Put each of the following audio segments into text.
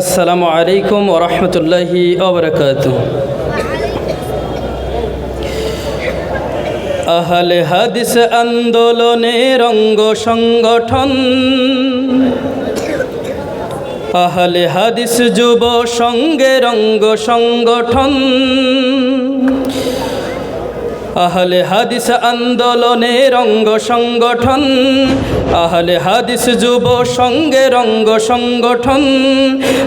আসসালামু আলাইকুম ওরহমতুল্লাহি ওবরাকাত আহলে হাদিস আন্দোলনের অঙ্গ সংগঠন, আহলে হাদিস যুব সঙ্গের অঙ্গ সংগঠন, আহলে হাদিস আন্দোলনের অঙ্গ সংগঠন আহলে হাদিস যুব সঙ্গে রঙ্গ সংগঠন।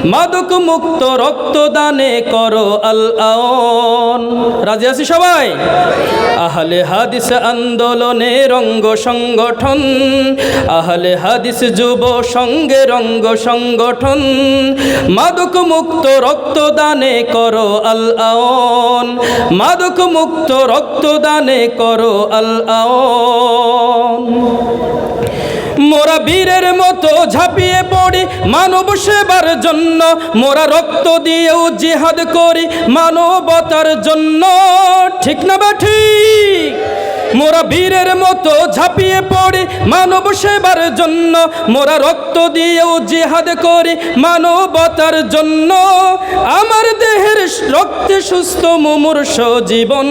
মাদক মুক্ত রক্তদানে করো আল আওন রাজি আছি সবাই? আহলে হাদিস আন্দোলনে রঙ্গ সংগঠন। আহলে হাদিস যুব সঙ্গে রঙ্গ সংগঠন। মাদক মুক্ত রক্তদানে করো আল আওন মাদক মুক্ত রক্তদানে করো আল আওন মোরা বীরের মতো ঝাঁপিয়ে পড়ি মানব সেবার জন্য। মোরা রক্ত দিয়েও জিহাদ করি মানবতার জন্য। ঠিক না বা ঠিক? মোরা বীরের মতো ঝাঁপিয়ে পড়ি মানব সেবার জন্য। মোরা রক্ত দিয়েও জিহাদ করি মানবতার জন্য। আমার দেহের রক্তে সুস্থ মুমূর্ষ জীবন।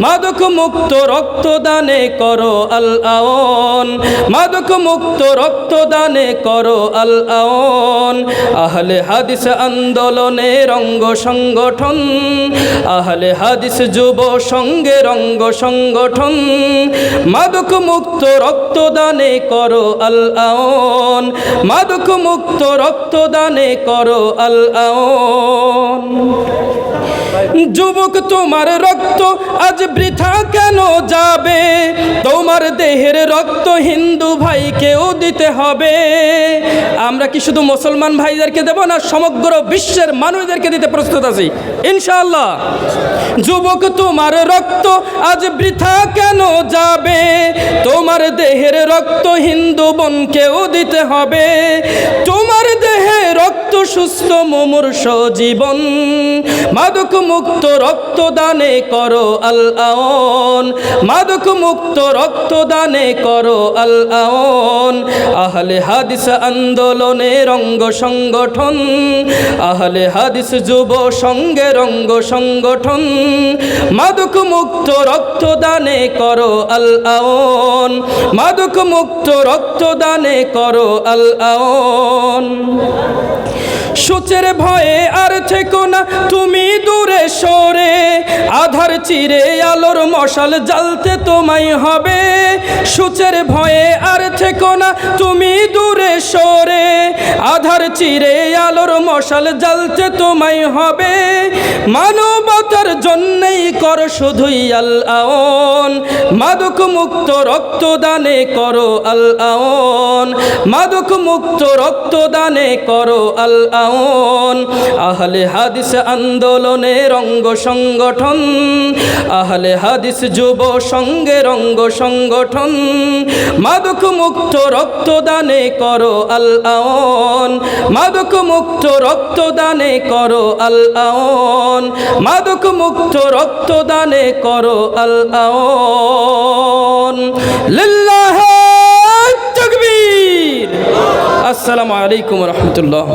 মাদক মুক্ত রক্তদানে করো আল আওন। মাদক মুক্ত রক্তদানে করো আল আওন। আহলে হাদিস আন্দোলনে রঙ্গ সংগঠন। আহলে হাদিস যুব সঙ্গের অঙ্গ সংগঠন। মাদক মুক্ত রক্তদানে করো আল আওন মাদক মুক্ত রক্তদানে করো আল আওন যুবক, তোমার রক্ত আজ বৃথা কেন যাবে? তোমার দেহের রক্ত হিন্দু ভাইকেও দিতে হবে। আমরা কি শুধু মুসলমান ভাইদেরকে দেব না, সমগ্র বিশ্বের মানুষদেরকে দিতে প্রস্তুত আছি? ইনশাআল্লাহ। যুবক, তোমার রক্ত আজ বৃথা কেন যাবে? তোমার দেহের রক্ত হিন্দু বোনকেও দিতে হবে। তোমার সুস্থ মুমূর্ষ জীবন, মাদক মুক্ত রক্তদানে করো আল আওন, মাদক মুক্ত রক্তদানে করো আল আওন। আহলে হাদিস আন্দোলনের অঙ্গ সংগঠন, আহলে হাদিস যুব সঙ্গের অঙ্গ সংগঠন, মাদক মুক্ত রক্তদানে করো আল আওন, মাদক মুক্ত রক্তদানে করো আল আওন। সূচের ভয়ে আর থেকো না, তুমি দূরে সরে। আধার চিরে আলোর মশাল জ্বালতে তোমায় হবে। সূচের ভয়ে আর থেকো না, তুমি দূরে সরে। আধার চিরে আলোর মশাল জ্বালতে তোমায় হবে। মানবতার জন্যই কর শুধুই আল আওন। মাদক মুক্ত রক্তদানে করো আল আওন। মাদক মুক্ত রক্তদানে করো আল আওন। আহলে হাদিস আন্দোলনের অঙ্গ সংগঠন। আহলে হাদিস যুব সঙ্গের অঙ্গ সংগঠন। মাদক মুক্ত রক্তদানে করো আল আওন মাদক মুক্ত রক্তদানে করো আল আওন মাদক মুক্ত রক্তদানে করো আল আওন লিল্লাহ আসসালামু আলাইকুম রহমতুল্লাহ।